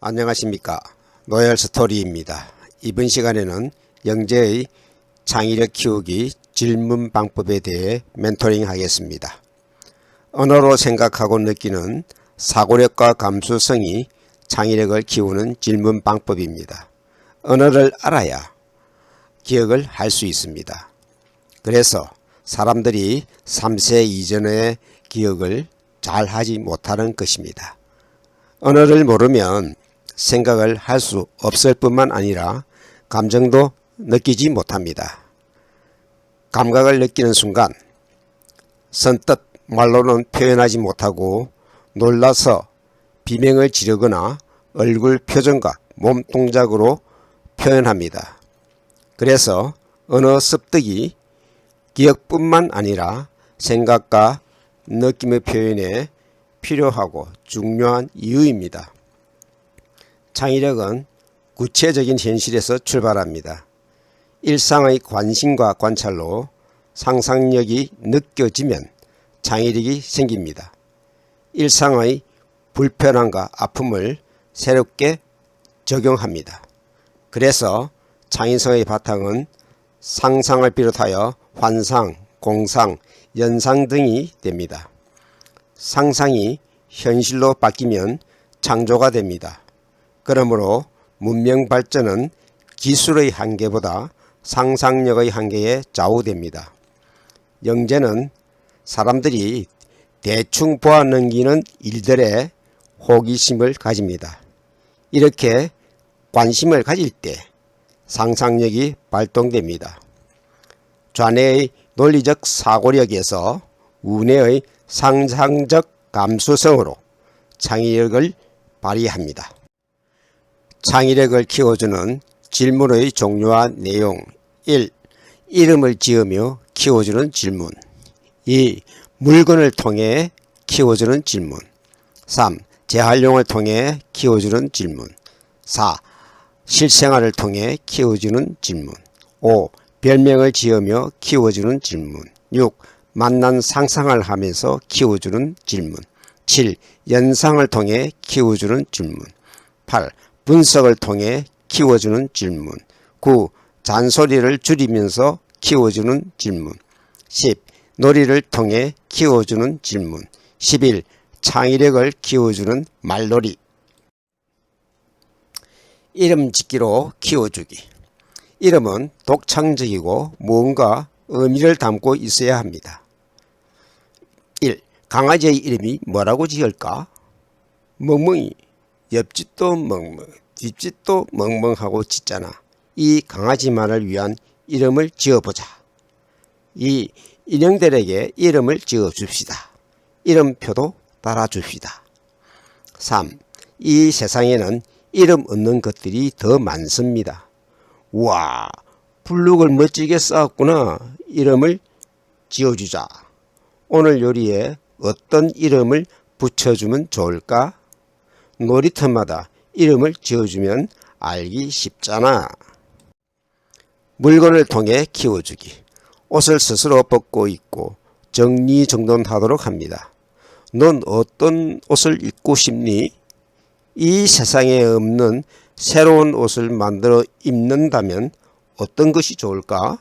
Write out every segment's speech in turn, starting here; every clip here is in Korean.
안녕하십니까 노열 스토리입니다. 이번 시간에는 영재의 창의력 키우기 질문 방법에 대해 멘토링 하겠습니다. 언어로 생각하고 느끼는 사고력과 감수성이 창의력을 키우는 질문 방법입니다. 언어를 알아야 기억을 할 수 있습니다. 그래서 사람들이 3세 이전의 기억을 잘 하지 못하는 것입니다. 언어를 모르면 생각을 할 수 없을 뿐만 아니라 감정도 느끼지 못합니다. 감각을 느끼는 순간 선뜻 말로는 표현하지 못하고 놀라서 비명을 지르거나 얼굴 표정과 몸 동작으로 표현합니다. 그래서 언어 습득이 기억뿐만 아니라 생각과 느낌의 표현에 필요하고 중요한 이유입니다. 창의력은 구체적인 현실에서 출발합니다. 일상의 관심과 관찰로 상상력이 느껴지면 창의력이 생깁니다. 일상의 불편함과 아픔을 새롭게 적용합니다. 그래서 창의성의 바탕은 상상을 비롯하여 환상, 공상, 연상 등이 됩니다. 상상이 현실로 바뀌면 창조가 됩니다. 그러므로 문명 발전은 기술의 한계보다 상상력의 한계에 좌우됩니다. 영재는 사람들이 대충 보아 넘기는 일들에 호기심을 가집니다. 이렇게 관심을 가질 때 상상력이 발동됩니다. 좌뇌의 논리적 사고력에서 우뇌의 상상적 감수성으로 창의력을 발휘합니다. 창의력을 키워주는 질문의 종류와 내용 1. 이름을 지으며 키워주는 질문 2. 물건을 통해 키워주는 질문 3. 재활용을 통해 키워주는 질문 4. 실생활을 통해 키워주는 질문 5. 별명을 지으며 키워주는 질문 6. 만난 상상을 하면서 키워주는 질문 7. 연상을 통해 키워주는 질문 8. 분석을 통해 키워주는 질문 9. 잔소리를 줄이면서 키워주는 질문 10. 놀이를 통해 키워주는 질문 11. 창의력을 키워주는 말놀이 이름 짓기로 키워주기 이름은 독창적이고 무언가 의미를 담고 있어야 합니다. 1. 강아지의 이름이 뭐라고 지을까? 멍멍이 옆집도 멍멍 뒷집도 멍멍하고 짖잖아. 이 강아지만을 위한 이름을 지어보자. 2. 인형들에게 이름을 지어줍시다. 이름표도 달아줍시다. 3. 이 세상에는 이름 없는 것들이 더 많습니다. 우와, 블록을 멋지게 쌓았구나. 이름을 지어주자. 오늘 요리에 어떤 이름을 붙여주면 좋을까? 놀이터마다 이름을 지어주면 알기 쉽잖아. 물건을 통해 키워주기. 옷을 스스로 벗고 입고 정리정돈하도록 합니다. 넌 어떤 옷을 입고 싶니? 이 세상에 없는 새로운 옷을 만들어 입는다면 어떤 것이 좋을까?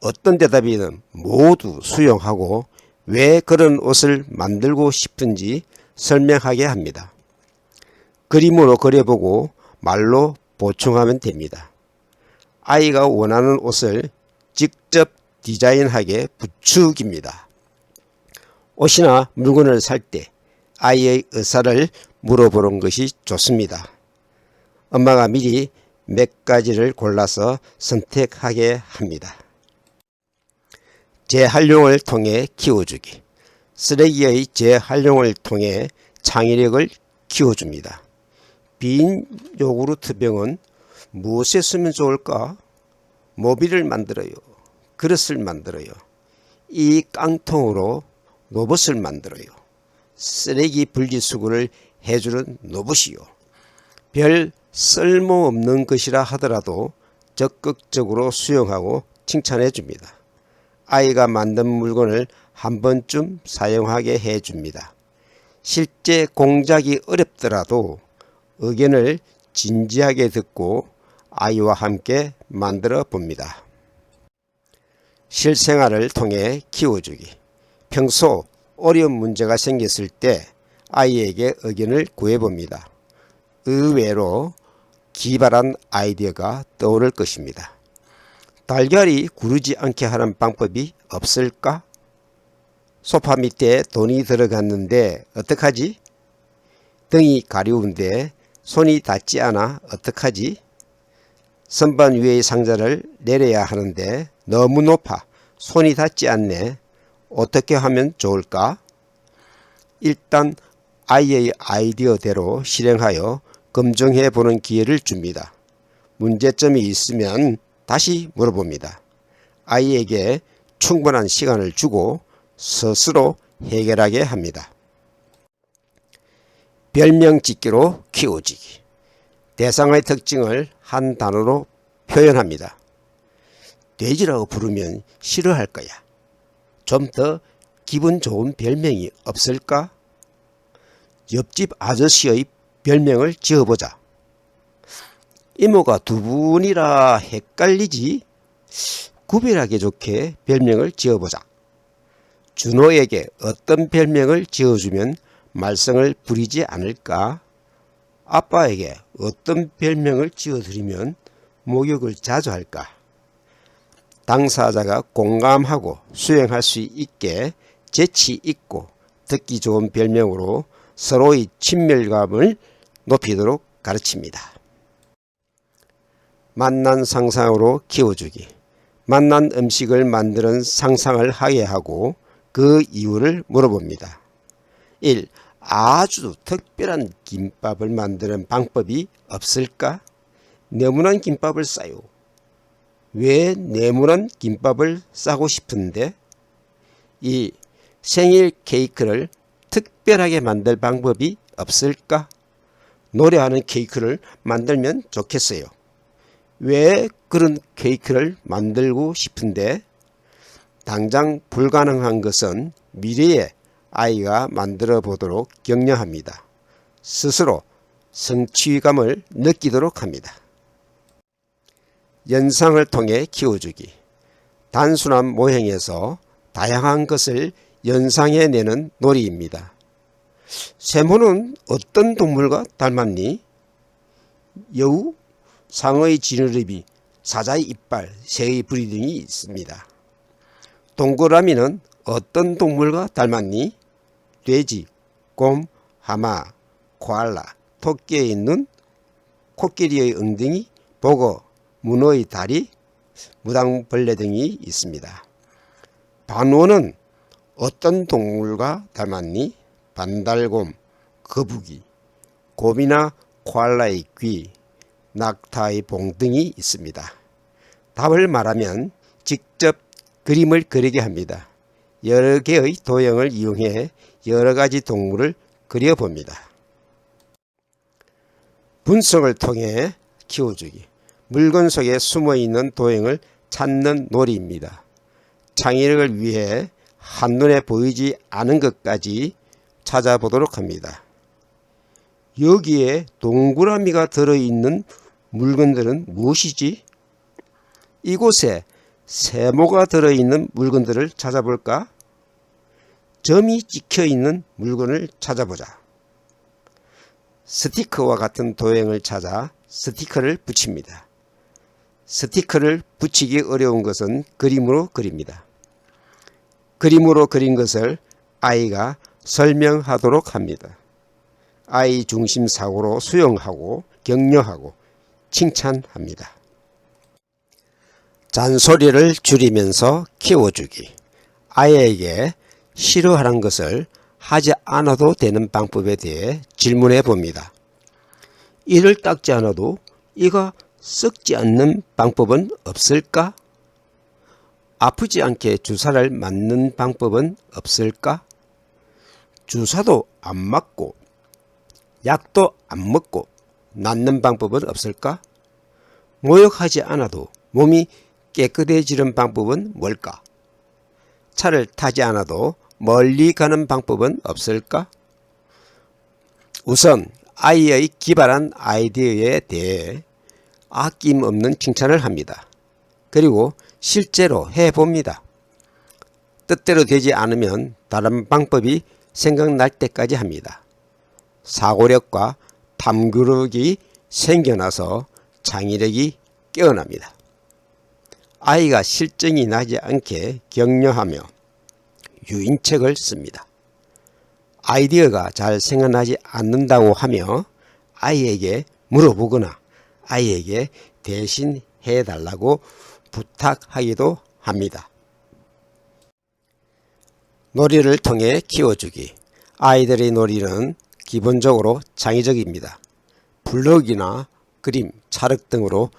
어떤 대답이든 모두 수용하고 왜 그런 옷을 만들고 싶은지 설명하게 합니다. 그림으로 그려보고 말로 보충하면 됩니다. 아이가 원하는 옷을 직접 디자인하게 부추깁니다. 옷이나 물건을 살 때 아이의 의사를 물어보는 것이 좋습니다. 엄마가 미리 몇 가지를 골라서 선택하게 합니다. 재활용을 통해 키워주기. 쓰레기의 재활용을 통해 창의력을 키워줍니다. 빈 요구르트 병은 무엇에 쓰면 좋을까? 모비를 만들어요. 그릇을 만들어요. 이 깡통으로 로봇을 만들어요. 쓰레기 분리수거를 해주는 로봇이요. 별 쓸모없는 것이라 하더라도 적극적으로 수용하고 칭찬해 줍니다. 아이가 만든 물건을 한 번쯤 사용하게 해 줍니다. 실제 공작이 어렵더라도 의견을 진지하게 듣고 아이와 함께 만들어 봅니다. 실생활을 통해 키워주기. 평소 어려운 문제가 생겼을 때 아이에게 의견을 구해봅니다. 의외로 기발한 아이디어가 떠오를 것입니다. 달걀이 구르지 않게 하는 방법이 없을까? 소파 밑에 돈이 들어갔는데 어떡하지? 등이 가려운데 손이 닿지 않아 어떡하지? 선반 위의 상자를 내려야 하는데 너무 높아 손이 닿지 않네. 어떻게 하면 좋을까? 일단 아이의 아이디어대로 실행하여 검증해 보는 기회를 줍니다. 문제점이 있으면 다시 물어봅니다. 아이에게 충분한 시간을 주고 스스로 해결하게 합니다. 별명 짓기로 키워주기. 대상의 특징을 한 단어로 표현합니다. 돼지라고 부르면 싫어할 거야. 좀 더 기분 좋은 별명이 없을까? 옆집 아저씨의 별명을 지어보자. 이모가 두 분이라 헷갈리지? 구별하기 좋게 별명을 지어보자. 준호에게 어떤 별명을 지어주면 말썽을 부리지 않을까? 아빠에게 어떤 별명을 지어드리면 목욕을 자주 할까? 당사자가 공감하고 수행할 수 있게 재치 있고 듣기 좋은 별명으로 서로의 친밀감을 높이도록 가르칩니다. 만난 상상으로 키워주기. 만난 음식을 만드는 상상을 하게 하고 그 이유를 물어봅니다. 1. 아주 특별한 김밥을 만드는 방법이 없을까? 네모난 김밥을 싸요. 왜 네모난 김밥을 싸고 싶은데? 2. 생일 케이크를 특별하게 만들 방법이 없을까? 노래하는 케이크를 만들면 좋겠어요. 왜 그런 케이크를 만들고 싶은데? 당장 불가능한 것은 미래에 아이가 만들어 보도록 격려합니다. 스스로 성취감을 느끼도록 합니다. 연상을 통해 키워주기. 단순한 모형에서 다양한 것을 연상해내는 놀이입니다. 세모는 어떤 동물과 닮았니? 여우, 상어의 지느러미, 사자의 이빨, 새의 부리 등이 있습니다. 동그라미는 어떤 동물과 닮았니? 돼지, 곰, 하마, 코알라, 토끼의 눈, 코끼리의 엉덩이, 보거, 문어의 다리, 무당벌레 등이 있습니다. 반원은 어떤 동물과 닮았니? 반달곰, 거북이, 곰이나 코알라의 귀, 낙타의 봉 등이 있습니다. 답을 말하면 직접 그림을 그리게 합니다. 여러 개의 도형을 이용해 여러 가지 동물을 그려봅니다. 분석을 통해 키워주기. 물건 속에 숨어 있는 도형을 찾는 놀이입니다. 창의력을 위해 한눈에 보이지 않은 것까지 찾아보도록 합니다. 여기에 동그라미가 들어있는 물건들은 무엇이지? 이곳에 세모가 들어있는 물건들을 찾아볼까? 점이 찍혀 있는 물건을 찾아보자. 스티커와 같은 도형을 찾아 스티커를 붙입니다. 스티커를 붙이기 어려운 것은 그림으로 그립니다. 그림으로 그린 것을 아이가 설명하도록 합니다. 아이 중심 사고로 수용하고 격려하고 칭찬합니다. 잔소리를 줄이면서 키워주기. 아이에게 싫어하는 것을 하지 않아도 되는 방법에 대해 질문해 봅니다. 이를 닦지 않아도 이가 썩지 않는 방법은 없을까? 아프지 않게 주사를 맞는 방법은 없을까? 주사도 안 맞고 약도 안 먹고 낫는 방법은 없을까? 모욕하지 않아도 몸이 깨끗해지는 방법은 뭘까? 차를 타지 않아도 멀리 가는 방법은 없을까? 우선 아이의 기발한 아이디어에 대해 아낌없는 칭찬을 합니다. 그리고 실제로 해봅니다. 뜻대로 되지 않으면 다른 방법이 생각날 때까지 합니다. 사고력과 탐구력이 생겨나서 창의력이 깨어납니다. 아이가 실증이 나지 않게 격려하며 유인책을 씁니다. 아이디어가 잘 생각나지 않는다고 하며 아이에게 물어보거나 아이에게 대신 해달라고 부탁하기도 합니다. 놀이를 통해 키워주기. 아이들의 놀이는 기본적으로 창의적입니다. 블록이나 그림, 찰흙 등으로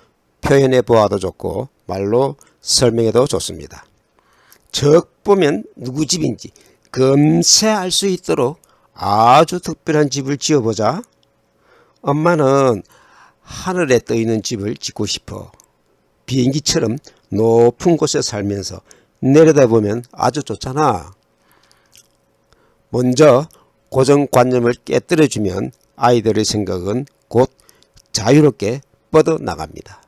표현해 보아도 좋고 말로 설명해도 좋습니다. 적 보면 누구 집인지 금세 알 수 있도록 아주 특별한 집을 지어보자. 엄마는 하늘에 떠 있는 집을 짓고 싶어. 비행기처럼 높은 곳에 살면서 내려다보면 아주 좋잖아. 먼저 고정관념을 깨뜨려주면 아이들의 생각은 곧 자유롭게 뻗어나갑니다.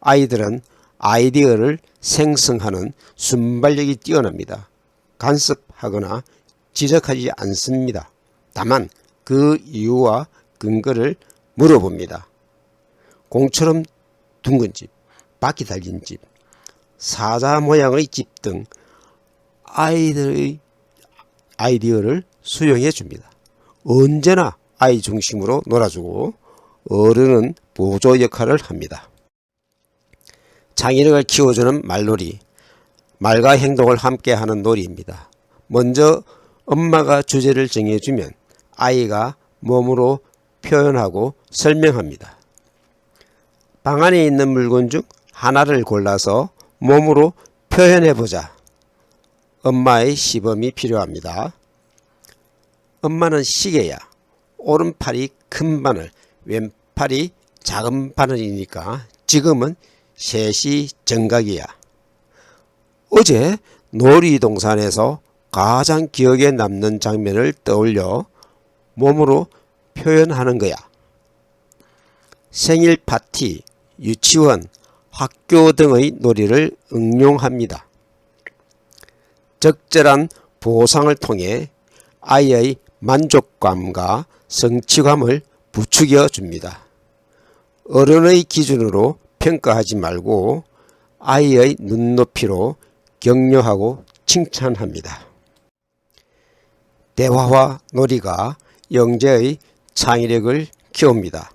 아이들은 아이디어를 생성하는 순발력이 뛰어납니다. 간섭하거나 지적하지 않습니다. 다만 그 이유와 근거를 물어봅니다. 공처럼 둥근 집, 바퀴 달린 집, 사자 모양의 집 등 아이들의 아이디어를 수용해 줍니다. 언제나 아이 중심으로 놀아주고 어른은 보조 역할을 합니다. 창의력을 키워주는 말놀이, 말과 행동을 함께 하는 놀이입니다. 먼저 엄마가 주제를 정해주면 아이가 몸으로 표현하고 설명합니다. 방 안에 있는 물건 중 하나를 골라서 몸으로 표현해 보자. 엄마의 시범이 필요합니다. 엄마는 시계야. 오른팔이 큰 바늘, 왼팔이 작은 바늘이니까 지금은 셋이 정각이야. 어제 놀이동산에서 가장 기억에 남는 장면을 떠올려 몸으로 표현하는 거야. 생일 파티, 유치원, 학교 등의 놀이를 응용합니다. 적절한 보상을 통해 아이의 만족감과 성취감을 부추겨 줍니다. 어른의 기준으로 평가하지 말고 아이의 눈높이로 격려하고 칭찬합니다. 대화와 놀이가 영재의 창의력을 키웁니다.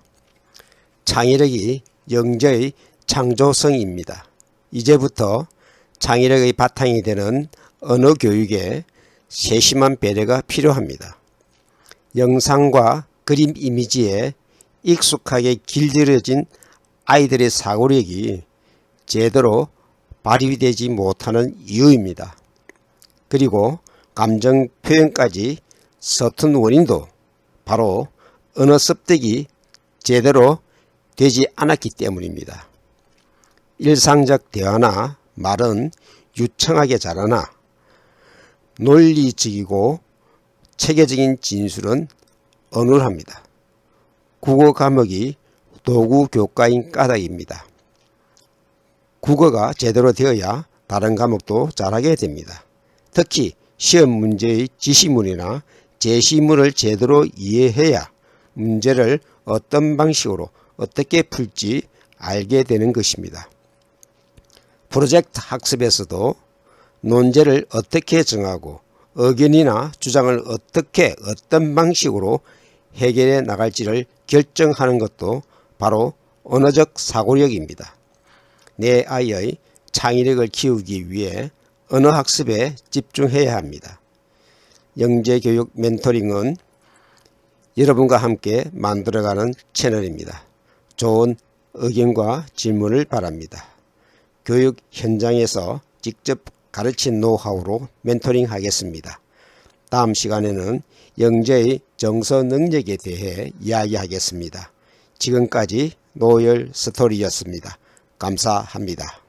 창의력이 영재의 창조성입니다. 이제부터 창의력의 바탕이 되는 언어 교육에 세심한 배려가 필요합니다. 영상과 그림 이미지에 익숙하게 길들여진 아이들의 사고력이 제대로 발휘되지 못하는 이유입니다. 그리고 감정 표현까지 서툰 원인도 바로 언어 습득이 제대로 되지 않았기 때문입니다. 일상적 대화나 말은 유창하게 자라나 논리적이고 체계적인 진술은 어눌합니다. 국어 과목이 도구 교과인 까닭입니다. 국어가 제대로 되어야 다른 과목도 잘하게 됩니다. 특히 시험 문제의 지시문이나 제시문을 제대로 이해해야 문제를 어떤 방식으로 어떻게 풀지 알게 되는 것입니다. 프로젝트 학습에서도 논제를 어떻게 정하고 의견이나 주장을 어떻게 어떤 방식으로 해결해 나갈지를 결정하는 것도 바로 언어적 사고력입니다. 내 아이의 창의력을 키우기 위해 언어학습에 집중해야 합니다. 영재교육 멘토링은 여러분과 함께 만들어가는 채널입니다. 좋은 의견과 질문을 바랍니다. 교육 현장에서 직접 가르친 노하우로 멘토링 하겠습니다. 다음 시간에는 영재의 정서 능력에 대해 이야기하겠습니다. 지금까지 노열 스토리였습니다. 감사합니다.